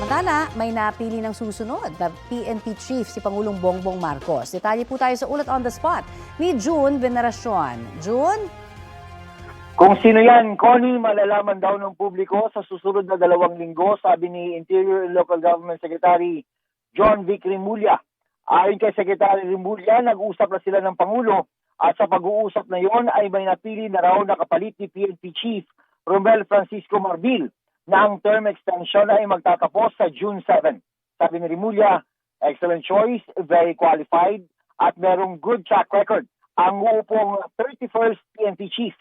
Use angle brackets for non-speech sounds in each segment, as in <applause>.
Samantala, may napili ng susunod na PNP chief si Pangulong Bongbong Marcos. Detalye po tayo sa ulat on the spot ni June Veneracion. June? Kung sino yan, Connie, malalaman daw ng publiko sa susunod na dalawang linggo, sabi ni Interior and Local Government Secretary John Vic Rimulya. Ayon kay Secretary Rimulya, nag-usap na sila ng Pangulo at sa pag-uusap na yon ay may napili na raw na kapalit ni PNP Chief Romel Francisco Marbil na ang term extension ay magtatapos sa June 7. Sabi ni Rimulya, excellent choice, very qualified at merong good track record ang uupong 31st PNP Chief.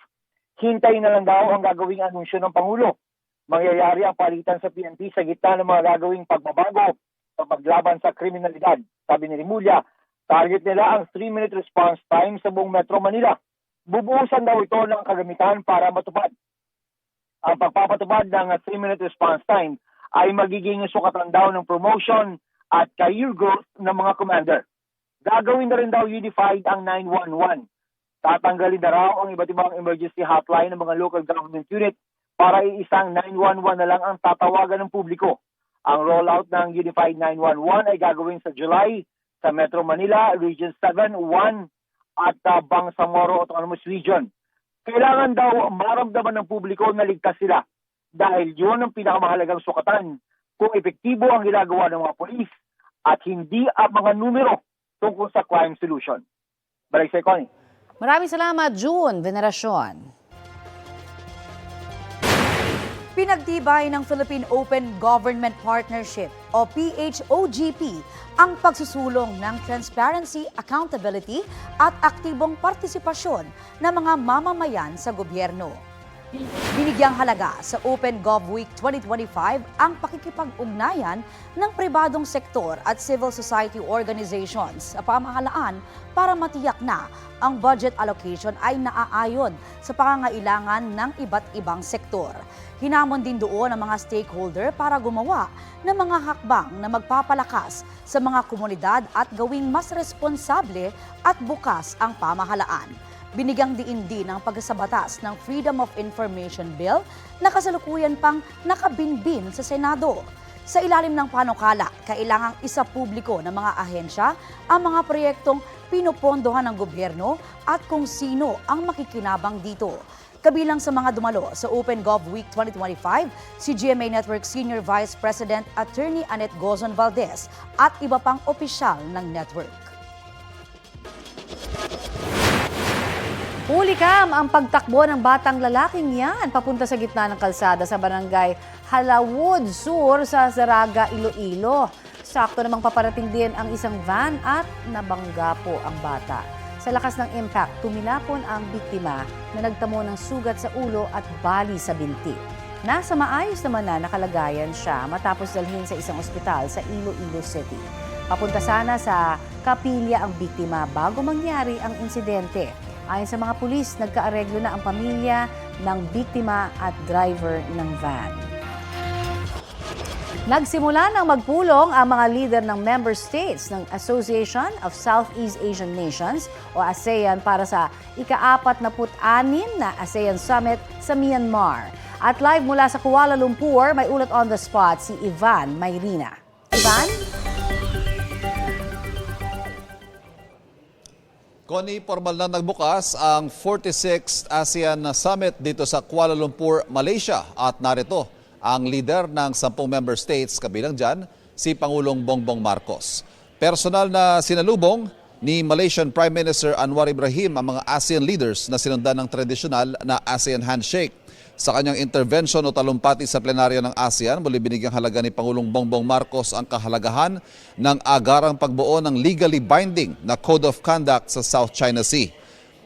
Hintayin na lang daw ang gagawing anunsyo ng Pangulo. Mangyayari ang palitan sa PNP sa gitna ng mga gagawing pagbabago sa paglaban sa kriminalidad. Sabi ni Rimulya, target nila ang 3-minute response time sa buong Metro Manila. Bubuhusan daw ito ng kagamitan para matupad. Ang pagpapatupad ng 3-minute response time ay magiging sukatan daw ng promotion at career growth ng mga commander. Gagawin na rin daw unified ang 911 tatanggalin na raw ang iba't ibang emergency hotline ng mga local government unit para iisang 911 na lang ang tatawagan ng publiko. Ang rollout ng Unified 911 ay gagawin sa July sa Metro Manila, Region 7, 1 at uh, Bangsamoro Autonomous Region. Kailangan daw maramdaman ng publiko na ligtas sila dahil yun ang pinakamahalagang sukatan kung epektibo ang ginagawa ng mga polis at hindi ang mga numero tungkol sa crime solution. Balik sa Connie. Maraming salamat, June Veneracion. Pinagtibay ng Philippine Open Government Partnership o PHOGP ang pagsusulong ng transparency, accountability at aktibong partisipasyon ng mga mamamayan sa gobyerno. Binigyang halaga sa Open Gov Week 2025 ang pakikipag-ugnayan ng pribadong sektor at civil society organizations sa pamahalaan para matiyak na ang budget allocation ay naaayon sa pangangailangan ng iba't ibang sektor. Hinamon din doon ang mga stakeholder para gumawa ng mga hakbang na magpapalakas sa mga komunidad at gawing mas responsable at bukas ang pamahalaan binigyang diin din ang pagsabatas ng Freedom of Information Bill na kasalukuyan pang nakabinbin sa Senado. Sa ilalim ng panukala, kailangang isa publiko ng mga ahensya ang mga proyektong pinupondohan ng gobyerno at kung sino ang makikinabang dito. Kabilang sa mga dumalo sa Open Gov Week 2025, si GMA Network Senior Vice President Attorney Annette Gozon Valdez at iba pang opisyal ng network. Huli kam ang pagtakbo ng batang lalaking yan papunta sa gitna ng kalsada sa barangay Halawod Sur sa Zaraga, Iloilo. Sakto namang paparating din ang isang van at nabangga po ang bata. Sa lakas ng impact, tumilapon ang biktima na nagtamo ng sugat sa ulo at bali sa binti. Nasa maayos naman na nakalagayan siya matapos dalhin sa isang ospital sa Iloilo City. Papunta sana sa kapilya ang biktima bago mangyari ang insidente. Ayon sa mga pulis, nagkaareglo na ang pamilya ng biktima at driver ng van. Nagsimula ng magpulong ang mga leader ng member states ng Association of Southeast Asian Nations o ASEAN para sa ika-apat na put-anim na ASEAN Summit sa Myanmar. At live mula sa Kuala Lumpur, may ulat on the spot si Ivan Mayrina. Ivan? Connie, formal na nagbukas ang 46th ASEAN Summit dito sa Kuala Lumpur, Malaysia. At narito ang leader ng 10 member states, kabilang dyan, si Pangulong Bongbong Marcos. Personal na sinalubong ni Malaysian Prime Minister Anwar Ibrahim ang mga ASEAN leaders na sinundan ng tradisyonal na ASEAN Handshake. Sa kanyang intervention o talumpati sa plenaryo ng ASEAN, muli binigyang halaga ni Pangulong Bongbong Marcos ang kahalagahan ng agarang pagbuo ng legally binding na Code of Conduct sa South China Sea.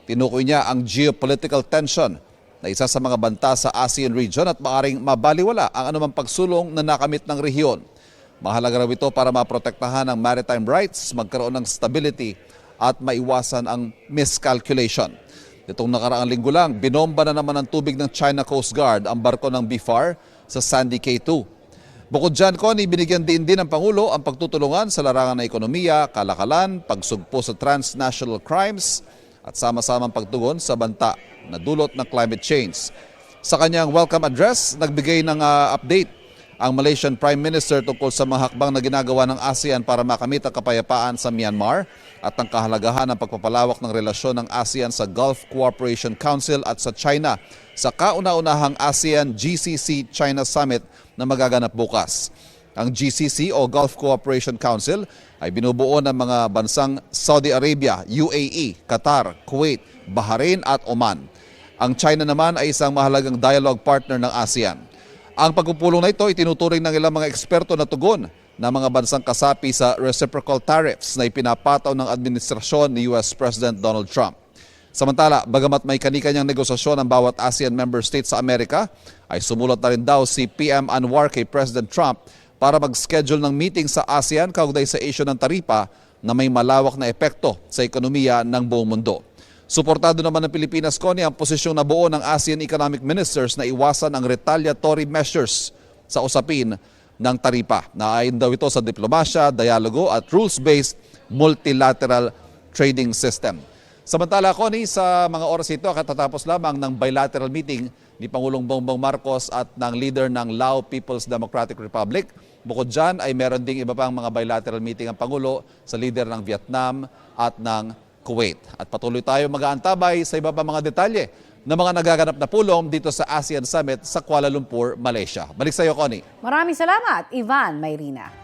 Tinukoy niya ang geopolitical tension na isa sa mga banta sa ASEAN region at maaring mabaliwala ang anumang pagsulong na nakamit ng rehiyon. Mahalaga raw ito para maprotektahan ang maritime rights, magkaroon ng stability at maiwasan ang miscalculation. Itong nakaraang linggo lang, binomba na naman ng tubig ng China Coast Guard ang barko ng BFAR sa Sandy K2. Bukod dyan, Connie, binigyan din din ng Pangulo ang pagtutulungan sa larangan ng ekonomiya, kalakalan, pagsugpo sa transnational crimes at sama-samang pagtugon sa banta na dulot ng climate change. Sa kanyang welcome address, nagbigay ng uh, update ang Malaysian Prime Minister tungkol sa mga hakbang na ginagawa ng ASEAN para makamit ang kapayapaan sa Myanmar at ang kahalagahan ng pagpapalawak ng relasyon ng ASEAN sa Gulf Cooperation Council at sa China sa kauna-unahang ASEAN GCC China Summit na magaganap bukas. Ang GCC o Gulf Cooperation Council ay binubuo ng mga bansang Saudi Arabia, UAE, Qatar, Kuwait, Bahrain at Oman. Ang China naman ay isang mahalagang dialogue partner ng ASEAN. Ang pagpupulong na ito itinuturing ng ilang mga eksperto na tugon ng mga bansang kasapi sa reciprocal tariffs na ipinapataw ng administrasyon ni US President Donald Trump. Samantala, bagamat may kanikanyang negosasyon ang bawat ASEAN member state sa Amerika, ay sumulat na rin daw si PM Anwar kay President Trump para mag-schedule ng meeting sa ASEAN kaugnay sa issue ng taripa na may malawak na epekto sa ekonomiya ng buong mundo. Suportado naman ng Pilipinas, Connie, ang posisyong nabuo ng ASEAN Economic Ministers na iwasan ang retaliatory measures sa usapin ng taripa. Naayon daw ito sa diplomasya, dialogo at rules-based multilateral trading system. Samantala, Connie, sa mga oras ito, katatapos lamang ng bilateral meeting ni Pangulong Bongbong Marcos at ng leader ng Lao People's Democratic Republic. Bukod dyan ay meron ding iba pang mga bilateral meeting ang Pangulo sa leader ng Vietnam at ng Kuwait. At patuloy tayo mag-aantabay sa iba pang mga detalye ng mga nagaganap na pulong dito sa ASEAN Summit sa Kuala Lumpur, Malaysia. Balik sa iyo, Connie. Maraming salamat, Ivan Mayrina.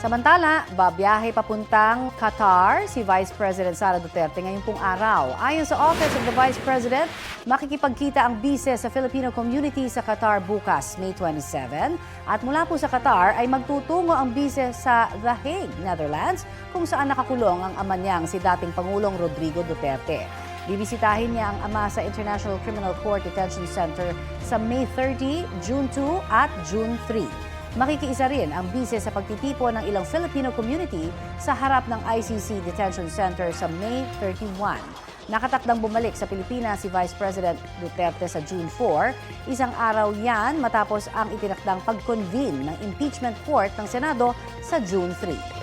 Samantala, babiyahe papuntang Qatar si Vice President Sara Duterte ngayong pong araw. Ayon sa Office of the Vice President, makikipagkita ang bise sa Filipino community sa Qatar bukas, May 27. At mula po sa Qatar ay magtutungo ang bise sa The Hague, Netherlands, kung saan nakakulong ang ama niyang si dating Pangulong Rodrigo Duterte. Bibisitahin niya ang ama sa International Criminal Court Detention Center sa May 30, June 2 at June 3. Makikiisa rin ang bise sa pagtitipon ng ilang Filipino community sa harap ng ICC Detention Center sa May 31. Nakatakdang bumalik sa Pilipinas si Vice President Duterte sa June 4. Isang araw yan matapos ang itinakdang pag-convene ng impeachment court ng Senado sa June 3.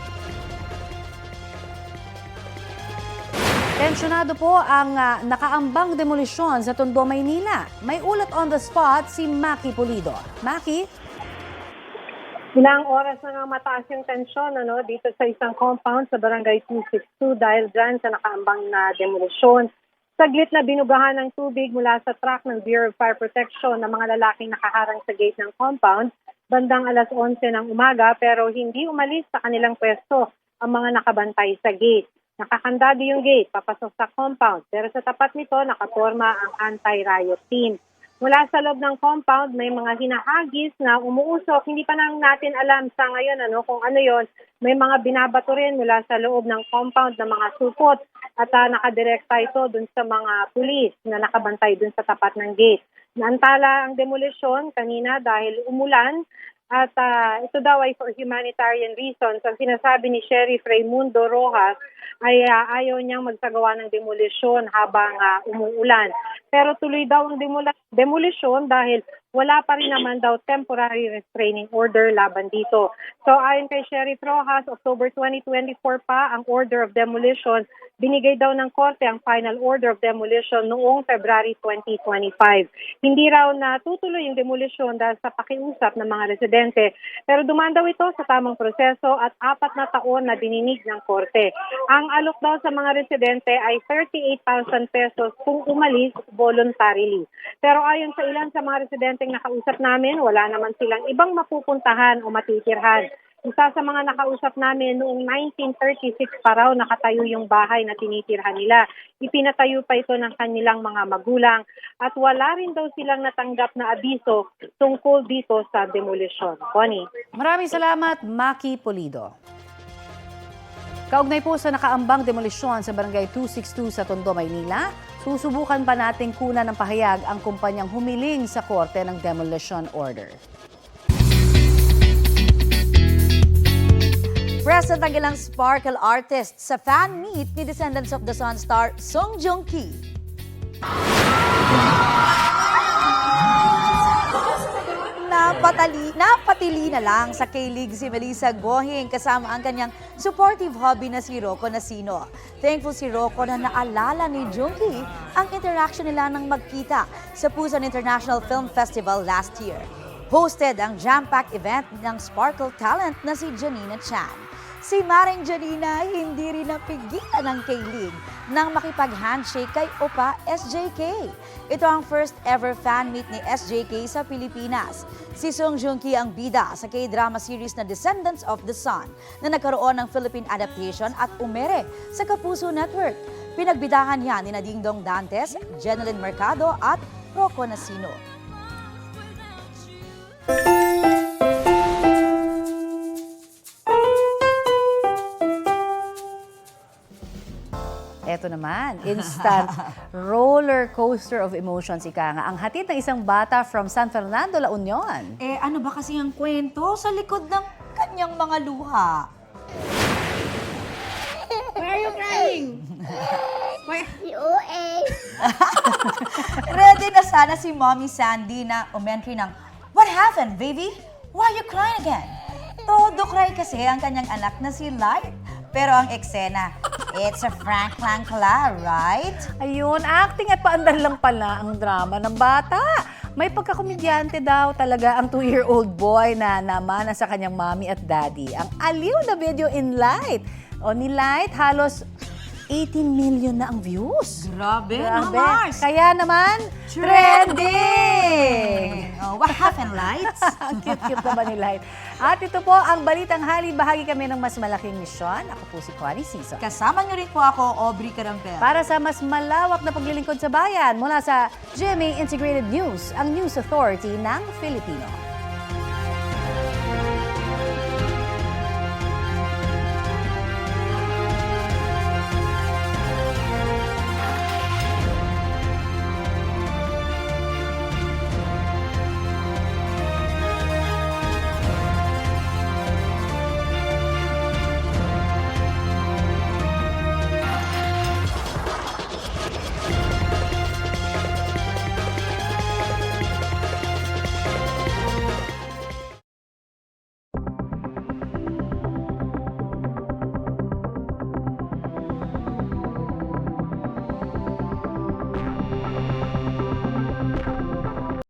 Tensyonado po ang ah, nakaambang demolisyon sa Tondo, Maynila. May ulat on the spot si Maki Pulido. Maki? Ilang oras na nga mataas yung tensyon ano, dito sa isang compound sa Barangay 262 dahil dyan sa nakaambang na demolisyon. Saglit na binugahan ng tubig mula sa truck ng Bureau of Fire Protection ng mga lalaking nakaharang sa gate ng compound bandang alas 11 ng umaga pero hindi umalis sa kanilang pwesto ang mga nakabantay sa gate. Nakakandado yung gate papasok sa compound pero sa tapat nito nakaporma ang anti-riot team. Mula sa loob ng compound, may mga hinahagis na umuusok. Hindi pa nang natin alam sa ngayon ano, kung ano yon. May mga binabato rin mula sa loob ng compound na mga supot at uh, nakadirekta ito dun sa mga pulis na nakabantay dun sa tapat ng gate. Naantala ang demolisyon kanina dahil umulan at uh, ito daw ay for humanitarian reasons. Ang sinasabi ni Sheriff Raimundo Rojas ay uh, ayaw niyang magsagawa ng demolisyon habang uh, umuulan. Pero tuloy daw ang demol- demolisyon dahil wala pa rin naman daw temporary restraining order laban dito. So ayon kay Sheriff Rojas, October 2024 pa ang order of demolition. Binigay daw ng korte ang final order of demolition noong February 2025. Hindi raw na tutuloy yung demolition dahil sa pakiusap ng mga residente. Pero dumaan ito sa tamang proseso at apat na taon na dininig ng korte. Ang alok daw sa mga residente ay 38,000 pesos kung umalis voluntarily. Pero ayon sa ilan sa mga residenteng nakausap namin, wala naman silang ibang mapupuntahan o matitirhan. Isa sa mga nakausap namin noong 1936 pa raw nakatayo yung bahay na tinitirhan nila. Ipinatayo pa ito ng kanilang mga magulang at wala rin daw silang natanggap na abiso tungkol dito sa demolition. Connie. Maraming salamat, Maki Pulido. Kaugnay po sa nakaambang demolisyon sa Barangay 262 sa Tondo, Maynila, susubukan pa nating kuna ng pahayag ang kumpanyang humiling sa korte ng demolition order. Present ang ilang sparkle artists sa fan meet ni Descendants of the Sun star Song Joong Ki. Napatali, napatili na lang sa K-League si Melissa Gohing kasama ang kanyang supportive hobby na si Rocco Nasino. Thankful si Rocco na naalala ni Junki ang interaction nila nang magkita sa Busan International Film Festival last year. Hosted ang jam-pack event ng Sparkle Talent na si Janina Chan. Si Maring Janina hindi rin napigilan ng kailig nang makipag-handshake kay Opa SJK. Ito ang first ever fan meet ni SJK sa Pilipinas. Si Song Joong Ki ang bida sa K-drama series na Descendants of the Sun na nagkaroon ng Philippine adaptation at umere sa Kapuso Network. Pinagbidahan niya ni Dingdong Dantes, Jeneline Mercado at Rocco Nasino. Eto naman, instant roller coaster of emotions, ika nga. Ang hatid ng isang bata from San Fernando, La Union. Eh ano ba kasi ang kwento sa likod ng kanyang mga luha? <laughs> Ready na sana si Mommy Sandy na umentry ng, What happened, baby? Why are you crying again? Todo cry kasi ang kanyang anak na si Light. Pero ang eksena, it's a Frank Langkla, right? Ayun, acting at paandar lang pala ang drama ng bata. May pagkakomedyante daw talaga ang two-year-old boy na naman sa kanyang mommy at daddy. Ang aliw na video in Light. O ni Light, halos 18 million na ang views. Grabe, Grabe. no, Mars? Kaya naman, trending! Oh, what happened, Lights? <laughs> ang cute-cute naman ni Light. At ito po ang Balitang Hali. Bahagi kami ng mas malaking misyon. Ako po si Connie Season. Kasama niyo rin po ako, Aubrey Carampel. Para sa mas malawak na paglilingkod sa bayan mula sa GMA Integrated News, ang News Authority ng Filipino.